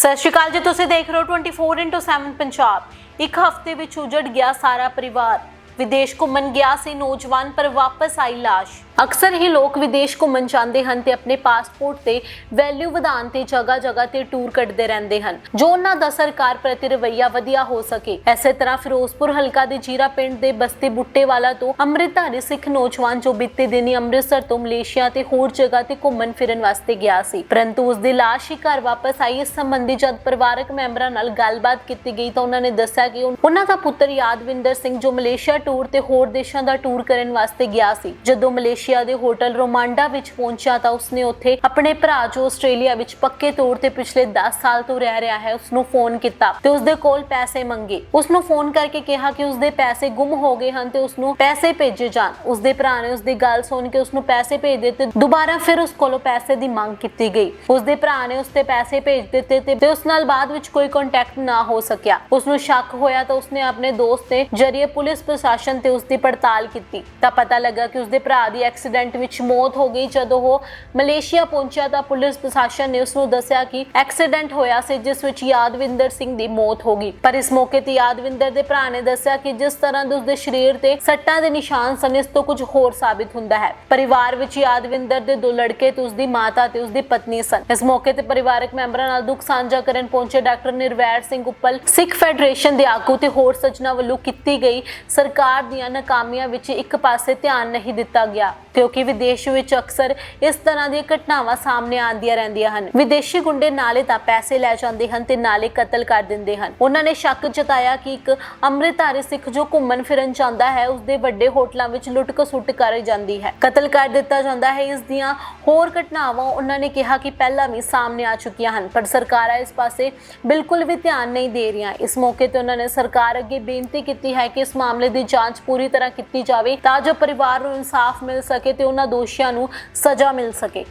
ਸਤਿ ਸ਼੍ਰੀ ਅਕਾਲ ਜੀ, ਤੁਸੀਂ ਦੇਖ ਰਹੇ ਹੋ 24/7 ਪੰਜਾਬ। ਇੱਕ ਹਫ਼ਤੇ ਵਿੱਚ ਉਜੜ ਗਿਆ ਸਾਰਾ ਪਰਿਵਾਰ। ਵਿਦੇਸ਼ ਘੁੰਮਣ ਗਿਆ ਸੀ ਨੌਜਵਾਨ, ਪਰ ਵਾਪਸ ਆਈ ਲਾਸ਼। ਅਕਸਰ ਹੀ ਲੋਕ ਵਿਦੇਸ਼ ਘੁੰਮਣ ਜਾਂਦੇ ਹਨ ਤੇ ਆਪਣੇ ਪਾਸਪੋਰਟ ਤੇ ਵੈਲਿਊ ਵਧਾਉਣ ਤੇ ਜਗ੍ਹਾ ਜਗ੍ਹਾ ਤੇ ਟੂਰ ਕੱਢਦੇ ਰਹਿੰਦੇ ਹਨ। ਜੋ ਉਹਨਾਂ ਦਾ ਸਰਕਾਰ ਪ੍ਰਤੀ ਰਵੱਈਆ ਵਧੀਆ ਹੋ ਸਕੇ। ਐਸੇ ਤਰ੍ਹਾਂ ਫਿਰੋਜ਼ਪੁਰ ਹਲਕਾ ਦੇ ਜੀਰਾ ਪਿੰਡ ਦੇ ਬਸਤੀ ਬੁੱਟੇਵਾਲਾ ਤੋਂ ਅੰਮ੍ਰਿਤਧਾਰੀ ਸਿੱਖ ਨੌਜਵਾਨ ਜੋ ਬੀਤੇ ਦਿਨੀ ਅੰਮ੍ਰਿਤਸਰ ਤੋਂ ਮਲੇਸ਼ੀਆ ਤੇ ਹੋਰ ਜਗ੍ਹਾ ਤੇ ਘੁੰਮਣ ਫਿਰਨ ਵਾਸਤੇ ਗਿਆ ਸੀ। ਪਰੰਤੂ ਉਸ ਦੀ ਲਾਸ਼ ਹੀ ਘਰ ਵਾਪਸ ਆਈ। ਇਸ ਸੰਬੰਧੀ ਜਦ ਪਰਿਵਾਰਕ ਮੈਂਬਰਾਂ ਨਾਲ ਗੱਲਬਾਤ ਕੀਤੀ ਗਈ ਤਾਂ ਉਹਨਾਂ ਨੇ ਦੱਸਿਆ ਕਿ ਉਨ- ਉਹਨਾਂ ਦਾ ਪੁੱਤਰ ਯਾਦਵਿੰਦਰ ਸਿੰਘ ਜੋ ਮਲੇਸ਼ੀਆ ਟੂਰ ਤੇ ਹੋਰ ਦੇਸ਼ਾਂ ਦਾ ਟੂਰ ਕਰਨ ਵਾਸਤੇ ਗਿਆ ਸੀ। ਜਦੋਂ ਮਲੇਸ਼ੀਆ ਦੇ ਹੋਟਲ ਰੋਮਾਂਡਾ ਵਿੱਚ ਪਹੁੰਚਿਆ ਤਾਂ ਉਸਨੇ ਉੱਥੇ ਆਪਣੇ ਭਰਾ ਜੋ ਆਸਟ੍ਰੇਲੀਆ ਵਿੱਚ ਪੱਕੇ ਤੌਰ ਤੇ ਪਿਛਲੇ 10 ਸਾਲ ਤੋਂ ਰਹਿ ਰਿਹਾ ਹੈ ਉਸ ਨੂੰ ਫੋਨ ਕੀਤਾ ਤੇ ਉਸਦੇ ਕੋਲ ਪੈਸੇ ਮੰਗੇ। ਉਸ ਨੂੰ ਫੋਨ ਕਰਕੇ ਕਿਹਾ ਕਿ ਉਸਦੇ ਪੈਸੇ ਗੁੰਮ ਹੋ ਗਏ ਹਨ ਤੇ ਉਸ ਨੂੰ ਪੈਸੇ ਭੇਜੇ ਜਾਣ। ਉਸਦੇ ਭਰਾ ਨੇ ਉਸਦੀ ਗੱਲ ਸੁਣ ਕੇ ਉਸ ਨੂੰ ਪੈਸੇ ਭੇਜ ਦਿੱਤੇ ਦੁਬਾਰਾ ਫਿਰ ਉਸ ਕੋਲੋਂ ਪੈਸੇ ਦੀ ਮੰਗ ਕੀਤੀ ਗਈ। ਉਸਦੇ ਭਰਾ ਨੇ ਉਸ ਤੇ ਪੈਸੇ ਭੇਜ ਦਿੱਤੇ ਤੇ ਉਸ ਨਾਲ ਬਾਅਦ ਵਿੱਚ ਕੋਈ ਕੰਟੈਕਟ ਨਾ ਹੋ ਸਕਿਆ। ਉਸ ਨੂੰ ਸ਼ੱਕ ਹੋਇਆ ਤਾਂ ਉਸਨੇ ਆਪਣੇ ਦੋਸਤ ਦੇ ਜਰੀਏ ਪੁਲਿਸ ਪ੍ਰਸ਼ਾਸਨ ਤੇ ਉਸ ਦੀ ਪੜਤਾਲ ਕੀਤੀ। ਤਾਂ ਪਤਾ ਲੱਗਾ ਕਿ ਉਸਦੇ ਭਰਾ ਦੀ ਐਕਸੀਡੈਂਟ ਵਿੱਚ ਮੌਤ ਹੋ ਗਈ। ਜਦੋਂ ਉਹ ਮਲੇਸ਼ੀਆ ਪਹੁੰਚਿਆ ਤਾਂ ਪੁਲਿਸ ਪ੍ਰਸ਼ਾਸਨ ਨੇ ਉਸ ਨੂੰ ਦੱਸਿਆ ਕਿ ਐਕਸੀਡੈਂਟ ਹੋਇਆ ਸੀ, ਜਿਸ ਵਿੱਚ ਯਾਦਵਿੰਦਰ ਸਿੰਘ ਦੀ ਮੌਤ ਹੋ ਗਈ। ਪਰ ਇਸ ਮੌਕੇ ਤੇ ਯਾਦਵਿੰਦਰ ਦੇ ਭਰਾ ਨੇ ਦੱਸਿਆ ਕਿ ਜਿਸ ਤਰ੍ਹਾਂ ਦੇ ਸਰੀਰ ਤੇ ਸੱਟਾਂ ਦੇ ਨਿਸ਼ਾਨ ਸਨ, ਇਸ ਤੋਂ ਕੁਝ ਹੋਰ ਸਾਬਿਤ ਹੁੰਦਾ ਹੈ। ਪਰਿਵਾਰ ਵਿੱਚ ਯਾਦਵਿੰਦਰ ਦੇ ਦੋ ਲੜਕੇ ਤੇ ਉਸਦੀ ਮਾਤਾ ਤੇ ਉਸਦੀ ਪਤਨੀ ਸਨ। ਇਸ ਮੌਕੇ ਤੇ ਪਰਿਵਾਰਕ ਮੈਂਬਰਾਂ ਨਾਲ ਦੁੱਖ ਸਾਂਝਾ ਕਰਨ ਪਹੁੰਚੇ ਡਾਕਟਰ ਨਿਰਵੈਰ ਸਿੰਘ ਉੱਪਲ ਸਿੱਖ ਫੈਡਰੇਸ਼ਨ ਦੇ ਆਗੂ ਤੇ ਹੋਰ ਸੱਜਣਾ ਵੱਲੋਂ ਕੀਤੀ ਗਈ ਸਰਕਾਰ ਦੀਆਂ ਨਾਕਾਮੀਆਂ ਵਿੱਚ ਇੱਕ ਪਾਸੇ ਧਿਆਨ ਨਹੀਂ ਦਿੱਤਾ ਗਿਆ। ਕਿਉਂਕਿ ਵਿਦੇਸ਼ ਵਿੱਚ ਅਕਸਰ ਇਸ ਤਰ੍ਹਾਂ ਦੀਆਂ ਘਟਨਾਵਾਂ ਸਾਹਮਣੇ ਆਉਂਦੀਆਂ ਰਹਿੰਦੀਆਂ ਹਨ। ਵਿਦੇਸ਼ੀ ਗੁੰਡੇ ਨਾਲੇ ਤਾਂ ਪੈਸੇ ਲੈ ਜਾਂਦੇ ਹਨ ਤੇ ਨਾਲੇ ਕਤਲ ਕਰ ਦਿੰਦੇ ਹਨ। ਉਹਨਾਂ ਨੇ ਸ਼ੱਕ ਜਤਾਇਆ ਕਿ ਇੱਕ ਅੰਮ੍ਰਿਤਧਾਰੀ ਸਿੱਖ ਜੋ ਘੁੰਮਣ ਫਿਰਨ ਜਾਂਦਾ ਹੈ ਉਸ ਦੇ ਵੱਡੇ ਹੋਟਲਾਂ ਵਿੱਚ ਲੁੱਟ ਖਸੁੱਟ ਕਰ ਜਾਂਦੀ ਹੈ। ਕਤਲ ਕਰ ਦਿੱਤਾ ਜਾਂਦਾ ਹੈ। ਇਸ ਦੀਆਂ ਹੋਰ ਘਟਨਾਵਾਂ ਉਹਨਾਂ ਨੇ ਕਿਹਾ ਕਿ ਪਹਿਲਾਂ ਵੀ ਸਾਹਮਣੇ ਆ ਚੁੱਕੀਆਂ ਹਨ, ਪਰ ਸਰਕਾਰਾਂ ਇਸ ਪਾਸੇ ਬਿਲਕੁਲ ਵੀ ਧਿਆਨ ਨਹੀਂ ਦੇ ਰਹੀਆਂ। ਇਸ ਮੌਕੇ ਤੇ ਉਹਨਾਂ ਨੇ ਸਰਕਾਰ ਅੱਗੇ ਬੇਨਤੀ ਕੀਤੀ ਹੈ ਕਿ ਇਸ ਮਾਮਲੇ ਦੀ ਜਾਂਚ ਪੂਰੀ ਤਰ੍ਹਾਂ ਕੀਤੀ ਜਾਵੇ ਤਾਂ ਜੋ ਪਰਿਵਾਰ ਨੂੰ ਇਨਸਾਫ ਮਿਲ ਸਕੇ। ਤੇ ਉਹਨਾਂ ਦੋਸ਼ੀਆਂ ਨੂੰ ਸਜ਼ਾ ਮਿਲ ਸਕੇ।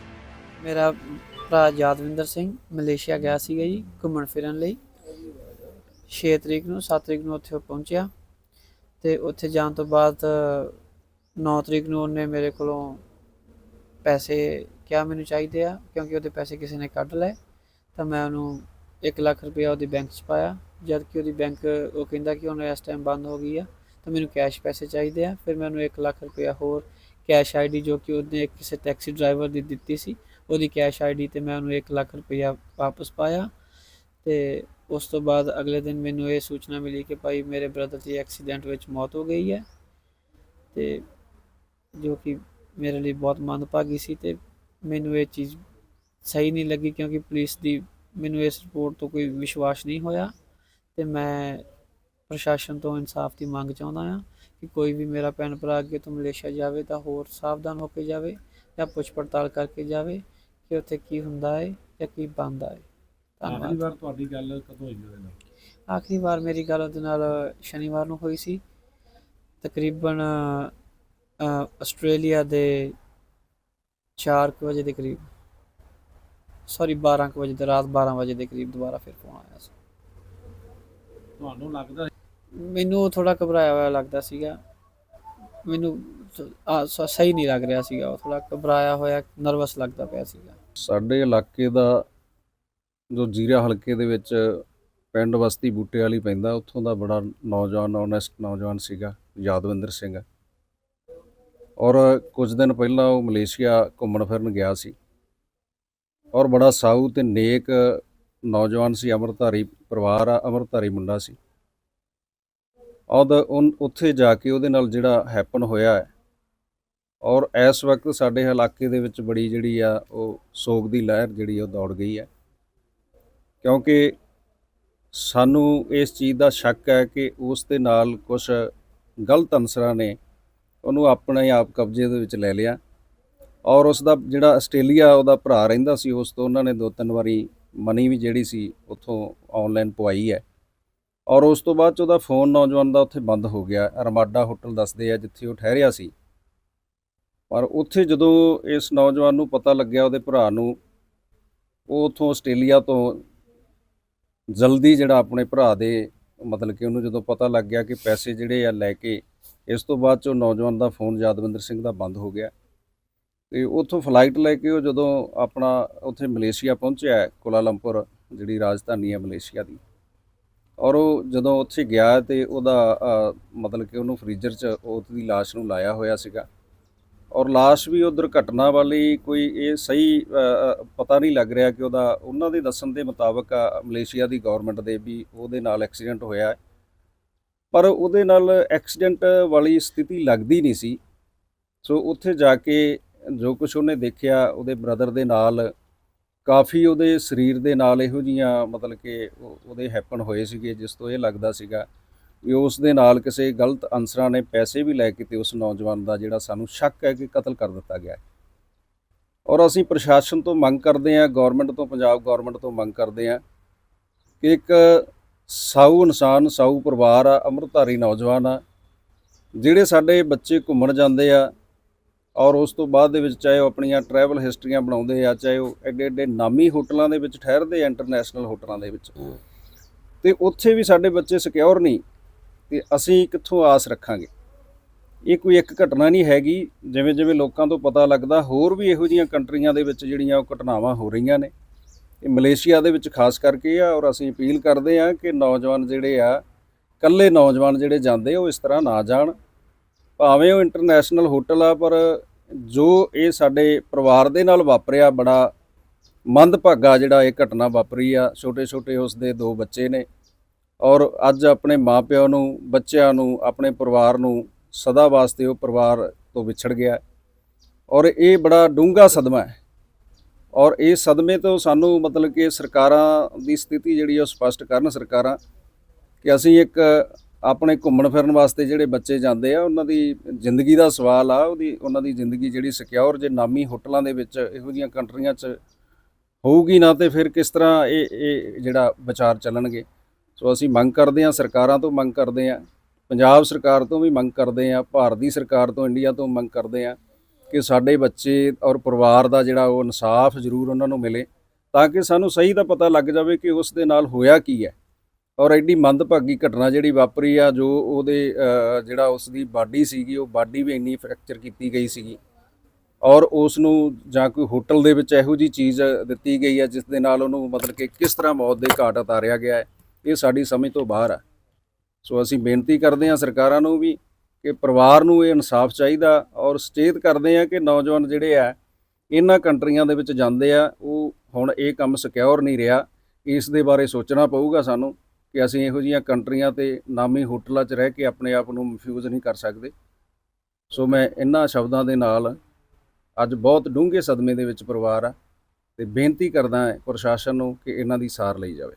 ਮੇਰਾ ਭਰਾ ਯਾਦਵਿੰਦਰ ਸਿੰਘ ਮਲੇਸ਼ੀਆ ਗਿਆ ਸੀਗਾ ਜੀ ਘੁੰਮਣ ਫਿਰਨ ਲਈ। 6 ਤਰੀਕ ਨੂੰ 7 ਤਰੀਕ ਨੂੰ ਉੱਥੇ ਉਹ ਪਹੁੰਚਿਆ ਤੇ ਉੱਥੇ ਜਾਣ ਤੋਂ ਬਾਅਦ 9 ਤਰੀਕ ਨੂੰ ਉਹਨੇ ਮੇਰੇ ਕੋਲੋਂ ਪੈਸੇ ਕਿਹਾ ਮੈਨੂੰ ਚਾਹੀਦੇ ਆ, ਕਿਉਂਕਿ ਉਹਦੇ ਪੈਸੇ ਕਿਸੇ ਨੇ ਕੱਢ ਲਏ। ਤਾਂ ਮੈਂ ਉਹਨੂੰ 1 ਲੱਖ ਰੁਪਇਆ ਉਹਦੀ ਬੈਂਕ 'ਚ ਪਾਇਆ ਜਦ ਕਿ ਉਹਦੀ ਬੈਂਕ ਉਹ ਕਹਿੰਦਾ ਕਿ ਉਹਨੂੰ ਇਸ ਟਾਈਮ ਬੰਦ ਹੋ ਗਈ ਆ, ਤਾਂ ਮੈਨੂੰ ਕੈਸ਼ ਪੈਸੇ ਚਾਹੀਦੇ ਆ, ਫਿਰ ਮੈਂ ਉਹਨੂੰ 1 ਲੱਖ ਰੁਪਇਆ ਹੋਰ ਕੈਸ਼ ਆਈਡੀ ਜੋ ਕਿ ਉਹਨੇ ਕਿਸੇ ਟੈਕਸੀ ਡਰਾਈਵਰ ਦੀ ਦਿੱਤੀ ਸੀ, ਉਹਦੀ ਕੈਸ਼ ਆਈਡੀ ਤੇ ਮੈਂ ਉਹਨੂੰ 1 ਲੱਖ ਰੁਪਇਆ ਵਾਪਸ ਪਾਇਆ ਤੇ ਉਸ ਤੋਂ ਬਾਅਦ ਅਗਲੇ ਦਿਨ ਮੈਨੂੰ ਇਹ ਸੂਚਨਾ ਮਿਲੀ ਕਿ ਭਾਈ ਮੇਰੇ ਬ੍ਰਦਰ ਦੀ ਐਕਸੀਡੈਂਟ ਵਿੱਚ ਮੌਤ ਹੋ ਗਈ ਹੈ ਤੇ ਜੋ ਕਿ ਮੇਰੇ ਲਈ ਬਹੁਤ ਮੰਦਭਾਗੀ ਸੀ ਤੇ ਮੈਨੂੰ ਇਹ ਚੀਜ਼ ਸਹੀ ਨਹੀਂ ਲੱਗੀ ਕਿਉਂਕਿ ਪੁਲਿਸ ਦੀ ਮੈਨੂੰ ਇਸ ਰਿਪੋਰਟ ਤੋਂ ਕੋਈ ਵਿਸ਼ਵਾਸ ਨਹੀਂ ਹੋਇਆ ਤੇ ਮੈਂ ਪ੍ਰਸ਼ਾਸਨ ਤੋਂ ਇਨਸਾਫ ਦੀ ਮੰਗ ਚਾਹੁੰਦਾ ਹਾਂ। ਕਿ ਕੋਈ ਵੀ ਮੇਰਾ ਭੈਣ ਭਰਾ ਅੱਗੇ ਤੋਂ ਮਲੇਸ਼ੀਆ ਜਾਵੇ ਤਾਂ ਹੋਰ ਸਾਵਧਾਨ ਹੋ ਕੇ ਜਾਵੇ ਜਾਂ ਪੁੱਛ ਪੜਤਾਲ ਕਰਕੇ ਜਾਵੇ ਕਿ ਉੱਥੇ ਕੀ ਹੁੰਦਾ ਹੈ ਜਾਂ ਕੀ ਬਣਦਾ ਹੈ ਆਖਰੀ ਵਾਰ ਤੁਹਾਡੀ ਗੱਲ ਕਦੋਂ ਹੋਈ ਉਹਦੇ ਨਾਲ? ਆਖਰੀ ਵਾਰ ਮੇਰੀ ਗੱਲ ਉਹਦੇ ਨਾਲ ਸ਼ਨੀਵਾਰ ਨੂੰ ਹੋਈ ਸੀ। ਤਕਰੀਬਨ ਆਸਟ੍ਰੇਲੀਆ ਦੇ 4 ਕੁ ਵਜੇ ਦੇ ਕਰੀਬ। ਸੌਰੀ 12 ਕੁ ਵਜੇ ਦੇ ਰਾਤ 12 ਵਜੇ ਦੇ ਕਰੀਬ ਦੁਬਾਰਾ ਫਿਰ ਫੋਨ ਆਇਆ ਸੀ। ਤੁਹਾਨੂੰ ਲੱਗਦਾ ਮੈਨੂੰ ਥੋੜਾ ਘਬਰਾਇਆ ਹੋਇਆ ਲੱਗਦਾ ਸੀਗਾ। ਮੈਨੂੰ ਆ, ਸ- ਸਹੀ ਨਹੀਂ ਲੱਗ ਰਿਹਾ ਸੀਗਾ। ਉਹ ਥੋੜਾ ਘਬਰਾਇਆ ਹੋਇਆ ਨਰਵਸ ਲੱਗਦਾ ਪਿਆ ਸੀਗਾ। ਸਾਡੇ ਇਲਾਕੇ ਦਾ ਜੋ ਜੀਰਾ ਹਲਕੇ ਦੇ ਵਿੱਚ ਪਿੰਡ ਬਸਤੀ ਬੂਟੇ ਵਾਲੀ ਪੈਂਦਾ ਉੱਥੋਂ ਦਾ ਬੜਾ ਨੌਜਵਾਨ ਓਨੈਸਟ ਨੌਜਵਾਨ ਸੀਗਾ ਯਾਦਵਿੰਦਰ ਸਿੰਘ। ਔਰ ਕੁਝ ਦਿਨ ਪਹਿਲਾਂ ਉਹ ਮਲੇਸ਼ੀਆ ਘੁੰਮਣ ਫਿਰਨ ਗਿਆ ਸੀ। ਔਰ ਬੜਾ ਸਾਊ ਤੇ ਨੇਕ ਨੌਜਵਾਨ ਸੀ ਅਮਰਧਾਰੀ ਪਰਿਵਾਰ ਆ ਅਮਰਧਾਰੀ ਮੁੰਡਾ ਸੀ। ਔਰ ਉੱਥੇ ਜਾ ਕੇ ਉਹਦੇ ਨਾਲ ਜਿਹੜਾ ਹੈਪਨ ਹੋਇਆ ਹੈ। ਔਰ ਇਸ ਵਕਤ ਸਾਡੇ ਇਲਾਕੇ ਦੇ ਵਿੱਚ ਬੜੀ ਜਿਹੜੀ ਆ, ਉਹ ਸੋਗ ਦੀ ਲਹਿਰ ਜਿਹੜੀ ਉਹ ਦੌੜ ਗਈ ਹੈ। ਕਿਉਂਕਿ ਸਾਨੂੰ ਇਸ ਚੀਜ਼ ਦਾ ਸ਼ੱਕ ਹੈ ਕਿ ਉਸ ਦੇ ਨਾਲ ਕੁਝ ਗਲਤ ਅਨਸਰਾਂ ਨੇ ਉਹਨੂੰ ਆਪਣੇ ਆਪ ਕਬਜ਼ੇ ਦੇ ਵਿੱਚ ਲੈ ਲਿਆ। ਔਰ ਉਸ ਦਾ ਜਿਹੜਾ ਆਸਟ੍ਰੇਲੀਆ ਉਹਦਾ ਭਰਾ ਰਹਿੰਦਾ ਸੀ, ਉਸ ਤੋਂ ਉਹਨਾਂ ਨੇ ਦੋ ਤਿੰਨ ਵਾਰੀ ਮਨੀ ਵੀ ਜਿਹੜੀ ਸੀ, ਉੱਥੋਂ ਆਨਲਾਈਨ ਪਵਾਈ ਹੈ। ਔਰ ਉਸ ਤੋਂ ਬਾਅਦ ਚ ਉਹਦਾ ਫੋਨ ਨੌਜਵਾਨ ਦਾ ਉੱਥੇ ਬੰਦ ਹੋ ਗਿਆ। ਰਮਾਡਾ ਹੋਟਲ ਦੱਸਦੇ ਆ ਜਿੱਥੇ ਉਹ ਠਹਿਰਿਆ ਸੀ। ਪਰ ਉੱਥੇ ਜਦੋਂ ਇਸ ਨੌਜਵਾਨ ਨੂੰ ਪਤਾ ਲੱਗਿਆ, ਉਹਦੇ ਭਰਾ ਨੂੰ, ਉਹ ਉੱਥੋਂ ਆਸਟ੍ਰੇਲੀਆ ਤੋਂ ਜਲਦੀ ਜਿਹੜਾ ਆਪਣੇ ਭਰਾ ਦੇ ਮਤਲਬ ਕਿ ਉਹਨੂੰ ਜਦੋਂ ਪਤਾ ਲੱਗ ਗਿਆ ਕਿ ਪੈਸੇ ਜਿਹੜੇ ਆ ਲੈ ਕੇ, ਇਸ ਤੋਂ ਬਾਅਦ ਚ ਉਹ ਨੌਜਵਾਨ ਦਾ ਫੋਨ ਯਾਦਵਿੰਦਰ ਸਿੰਘ ਦਾ ਬੰਦ ਹੋ ਗਿਆ। ਤੇ ਉੱਥੋਂ ਫਲਾਈਟ ਲੈ ਕੇ ਉਹ ਜਦੋਂ ਆਪਣਾ ਉੱਥੇ ਮਲੇਸ਼ੀਆ ਪਹੁੰਚਿਆ ਕੁਲਾਲੰਪੁਰ ਜਿਹੜੀ ਰਾਜਧਾਨੀ ਹੈ ਮਲੇਸ਼ੀਆ ਦੀ ਔਰ ਉਹ ਜਦੋਂ ਉੱਥੇ ਗਿਆ ਤੇ ਉਹਦਾ ਮਤਲਬ ਕਿ ਉਹਨੂੰ ਫ੍ਰੀਜ਼ਰ 'ਚ ਉਹਦੀ ਲਾਸ਼ ਨੂੰ ਲਾਇਆ ਹੋਇਆ ਸੀਗਾ। ਔਰ ਲਾਸ਼ ਵੀ ਉਹ ਦੁਰਘਟਨਾ ਵਾਲੀ ਕੋਈ ਇਹ ਸਹੀ ਪਤਾ ਨਹੀਂ ਲੱਗ ਰਿਹਾ ਕਿ ਉਹਦਾ ਉਹਨਾਂ ਦੇ ਦੱਸਣ ਦੇ ਮੁਤਾਬਕ ਅ, ਮਲੇਸ਼ੀਆ ਦੀ ਗਵਰਨਮੈਂਟ ਦੇ ਵੀ ਉਹਦੇ ਨਾਲ ਐਕਸੀਡੈਂਟ ਹੋਇਆ ਪਰ ਉਹਦੇ ਨਾਲ ਐਕਸੀਡੈਂਟ ਵਾਲੀ ਸਥਿਤੀ ਲੱਗਦੀ ਨਹੀਂ ਸੀ। ਸੋ ਉੱਥੇ ਜਾ ਕੇ ਜੋ ਕੁਝ ਉਹਨੇ ਦੇਖਿਆ ਉਹਦੇ ਬ੍ਰਦਰ ਦੇ ਨਾਲ ਕਾਫੀ ਉਹਦੇ ਸਰੀਰ ਦੇ ਨਾਲ ਇਹੋ ਜੀਆਂ ਮਤਲਬ ਕਿ ਉਹਦੇ ਹੈਪਨ ਹੋਏ ਸੀਗੇ, ਜਿਸ ਤੋਂ ਇਹ ਲੱਗਦਾ ਸੀਗਾ ਵੀ ਉਸ ਦੇ ਨਾਲ ਕਿਸੇ ਗਲਤ ਅਨਸਰਾਂ ਨੇ ਪੈਸੇ ਵੀ ਲੈ ਕੇ ਤੇ ਉਸ ਨੌਜਵਾਨ ਦਾ ਜਿਹੜਾ ਸਾਨੂੰ ਸ਼ੱਕ ਹੈ ਕਿ ਕਤਲ ਕਰ ਦਿੱਤਾ ਗਿਆ ਹੈ। ਔਰ ਅਸੀਂ ਪ੍ਰਸ਼ਾਸਨ ਤੋਂ ਮੰਗ ਕਰਦੇ ਹਾਂ ਗਵਰਨਮੈਂਟ ਤੋਂ, ਪੰਜਾਬ ਗਵਰਨਮੈਂਟ ਤੋਂ ਮੰਗ ਕਰਦੇ ਹਾਂ ਕਿ ਇੱਕ ਸਾਊ ਇਨਸਾਨ, ਸਾਊ ਪਰਿਵਾਰ ਆ, ਅੰਮ੍ਰਿਤਧਾਰੀ ਨੌਜਵਾਨ ਆ, ਜਿਹੜੇ ਸਾਡੇ ਬੱਚੇ ਘੁੰਮਣ ਜਾਂਦੇ ਆ ਔਰ ਉਸ ਤੋਂ ਬਾਅਦ ਦੇ ਵਿੱਚ ਚਾਹੇ ਉਹ ਆਪਣੀਆਂ ਟਰੈਵਲ ਹਿਸਟਰੀਆਂ ਬਣਾਉਂਦੇ ਆ ਚਾਹੇ ਉਹ ਐਡੇ ਐਡੇ ਨਾਮੀ ਹੋਟਲਾਂ ਦੇ ਵਿੱਚ ਠਹਿਰਦੇ ਆ ਇੰਟਰਨੈਸ਼ਨਲ ਹੋਟਲਾਂ ਦੇ ਵਿੱਚ। ਤੇ ਉੱਥੇ ਵੀ ਸਾਡੇ ਬੱਚੇ ਸਿਕਿਉਰ ਨਹੀਂ ਤੇ ਅਸੀਂ ਕਿੱਥੋਂ ਆਸ ਰੱਖਾਂਗੇ। ਇਹ ਕੋਈ ਇੱਕ ਘਟਨਾ ਨਹੀਂ ਹੈਗੀ ਜਿਵੇਂ ਜਿਵੇਂ ਲੋਕਾਂ ਤੋਂ ਪਤਾ ਲੱਗਦਾ ਹੋਰ ਵੀ ਇਹੋ ਜਿਹੀਆਂ ਕੰਟਰੀਆਂ ਦੇ ਵਿੱਚ ਜਿਹੜੀਆਂ ਉਹ ਘਟਨਾਵਾਂ ਹੋ ਰਹੀਆਂ ਨੇ। ਇਹ ਮਲੇਸ਼ੀਆ ਦੇ ਵਿੱਚ ਖਾਸ ਕਰਕੇ ਆ ਔਰ ਅਸੀਂ ਅਪੀਲ ਕਰਦੇ ਆ ਕਿ ਨੌਜਵਾਨ ਜਿਹੜੇ ਆ ਕੱਲੇ ਨੌਜਵਾਨ ਜਿਹੜੇ ਜਾਂਦੇ ਉਹ ਇਸ ਤਰ੍ਹਾਂ ਨਾ ਜਾਣ। ਭਾਵੇਂ ਉਹ ਇੰਟਰਨੈਸ਼ਨਲ ਹੋਟਲ ਆ, ਪਰ ਜੋ ਇਹ ਸਾਡੇ ਪਰਿਵਾਰ ਦੇ ਨਾਲ ਵਾਪਰਿਆ, ਬੜਾ ਮੰਦਭਾਗਾ ਜਿਹੜਾ ਇਹ ਘਟਨਾ ਵਾਪਰੀ ਆ ਛੋਟੇ ਛੋਟੇ ਉਸ ਦੇ ਦੋ ਬੱਚੇ ਨੇ। ਔਰ ਅੱਜ ਆਪਣੇ ਮਾਪਿਆਂ ਨੂੰ, ਬੱਚਿਆਂ ਨੂੰ, ਆਪਣੇ ਪਰਿਵਾਰ ਨੂੰ ਸਦਾ ਵਾਸਤੇ ਉਹ ਪਰਿਵਾਰ ਤੋਂ ਵਿਛੜ ਗਿਆ। ਔਰ ਇਹ ਬੜਾ ਡੂੰਘਾ ਸਦਮਾ ਹੈ। ਔਰ ਇਸ ਸਦਮੇ ਤੋਂ ਸਾਨੂੰ ਮਤਲਬ ਕਿ ਸਰਕਾਰਾਂ ਦੀ ਸਥਿਤੀ ਜਿਹੜੀ ਆ ਉਹ ਸਪਸ਼ਟ ਕਰਨ ਸਰਕਾਰਾਂ ਕਿ ਅਸੀਂ ਇੱਕ ਆਪਣੇ ਘੁੰਮਣ ਫਿਰਨ ਵਾਸਤੇ ਜਿਹੜੇ ਬੱਚੇ ਜਾਂਦੇ ਆ, ਉਹਨਾਂ ਦੀ ਜ਼ਿੰਦਗੀ ਦਾ ਸਵਾਲ ਆ, ਉਹਦੀ, ਉਹਨਾਂ ਦੀ ਜ਼ਿੰਦਗੀ ਜਿਹੜੀ ਸਿਕਿਉਰ ਜੇ ਨਾਮੀ ਹੋਟਲਾਂ ਦੇ ਵਿੱਚ ਇਹੋ ਜਿਹੀਆਂ ਕੰਟਰੀਆਂ 'ਚ ਹੋਊਗੀ ਨਾ, ਤੇ ਫਿਰ ਕਿਸ ਤਰ੍ਹਾਂ ਇਹ ਇਹ ਜਿਹੜਾ ਵਿਚਾਰ ਚੱਲਣਗੇ? ਸੋ ਅਸੀਂ ਮੰਗ ਕਰਦੇ ਹਾਂ, ਸਰਕਾਰਾਂ ਤੋਂ ਮੰਗ ਕਰਦੇ ਹਾਂ, ਪੰਜਾਬ ਸਰਕਾਰ ਤੋਂ ਵੀ ਮੰਗ ਕਰਦੇ ਹਾਂ, ਭਾਰਤ ਦੀ ਸਰਕਾਰ ਤੋਂ, ਇੰਡੀਆ ਤੋਂ ਮੰਗ ਕਰਦੇ ਹਾਂ ਕਿ ਸਾਡੇ ਬੱਚੇ ਔਰ ਪਰਿਵਾਰ ਦਾ ਜਿਹੜਾ ਉਹ ਇਨਸਾਫ ਜ਼ਰੂਰ ਉਹਨਾਂ ਨੂੰ ਮਿਲੇ, ਤਾਂ ਕਿ ਸਾਨੂੰ ਸਹੀ ਦਾ ਪਤਾ ਲੱਗ ਜਾਵੇ ਕਿ ਉਸ ਦੇ ਨਾਲ ਹੋਇਆ ਕੀ ਹੈ। ਔਰ ਐਡੀ ਮੰਦਭਾਗੀ ਘਟਨਾ ਜਿਹੜੀ ਵਾਪਰੀ ਆ, ਜੋ ਉਹਦੇ ਜਿਹੜਾ ਉਸ ਦੀ ਬਾਡੀ ਸੀਗੀ, ਉਹ ਬਾਡੀ ਵੀ ਇੰਨੀ ਫ੍ਰੈਕਚਰ ਕੀਤੀ ਗਈ ਸੀਗੀ। ਔਰ ਉਸ ਨੂੰ ਜਾਂ ਕੋਈ ਹੋਟਲ ਦੇ ਵਿੱਚ ਇਹੋ ਜੀ ਚੀਜ਼ ਦਿੱਤੀ ਗਈ ਹੈ ਜਿਸ ਦੇ ਨਾਲ ਉਹਨੂੰ ਮਤਲਬ ਕਿ ਕਿਸ ਤਰ੍ਹਾਂ ਮੌਤ ਦੇ ਘਾਟ ਉਤਾਰਿਆ ਗਿਆ ਹੈ, ਇਹ ਸਾਡੀ ਸਮਝ ਤੋਂ ਬਾਹਰ ਆ। ਸੋ ਅਸੀਂ ਬੇਨਤੀ ਕਰਦੇ ਹਾਂ ਸਰਕਾਰਾਂ ਨੂੰ ਵੀ ਕਿ ਪਰਿਵਾਰ ਨੂੰ ਇਹ ਇਨਸਾਫ ਚਾਹੀਦਾ ਔਰ ਸੁਚੇਤ ਕਰਦੇ ਆ ਕਿ ਨੌਜਵਾਨ ਜਿਹੜੇ ਆ, ਇਹਨਾਂ ਕੰਟਰੀਆਂ ਦੇ ਵਿੱਚ ਜਾਂਦੇ ਆ, ਉਹ ਹੁਣ ਇਹ ਕੰਮ ਸਿਕਿਉਰ ਨਹੀਂ ਰਿਹਾ, ਇਸ ਦੇ ਬਾਰੇ ਸੋਚਣਾ ਪਊਗਾ ਸਾਨੂੰ। ਕਿ ਅਸੀਂ ਇਹੋ ਜਿਹੀਆਂ ਕੰਟਰੀਆਂ ਤੇ ਨਾਮੀ ਹੋਟਲਾਂ 'ਚ ਰਹਿ ਕੇ ਆਪਣੇ ਆਪ ਨੂੰ ਮਹਿਫੂਜ਼ ਨਹੀਂ ਕਰ ਸਕਦੇ। ਸੋ ਮੈਂ ਇਹਨਾਂ ਸ਼ਬਦਾਂ ਦੇ ਨਾਲ ਅੱਜ ਬਹੁਤ ਡੂੰਘੇ ਸਦਮੇ ਦੇ ਵਿੱਚ ਪਰਿਵਾਰ ਆ ਤੇ ਬੇਨਤੀ ਕਰਦਾ ਹਾਂ ਪ੍ਰਸ਼ਾਸਨ ਨੂੰ ਕਿ ਇਹਨਾਂ ਦੀ ਸਾਰ ਲਈ ਜਾਵੇ।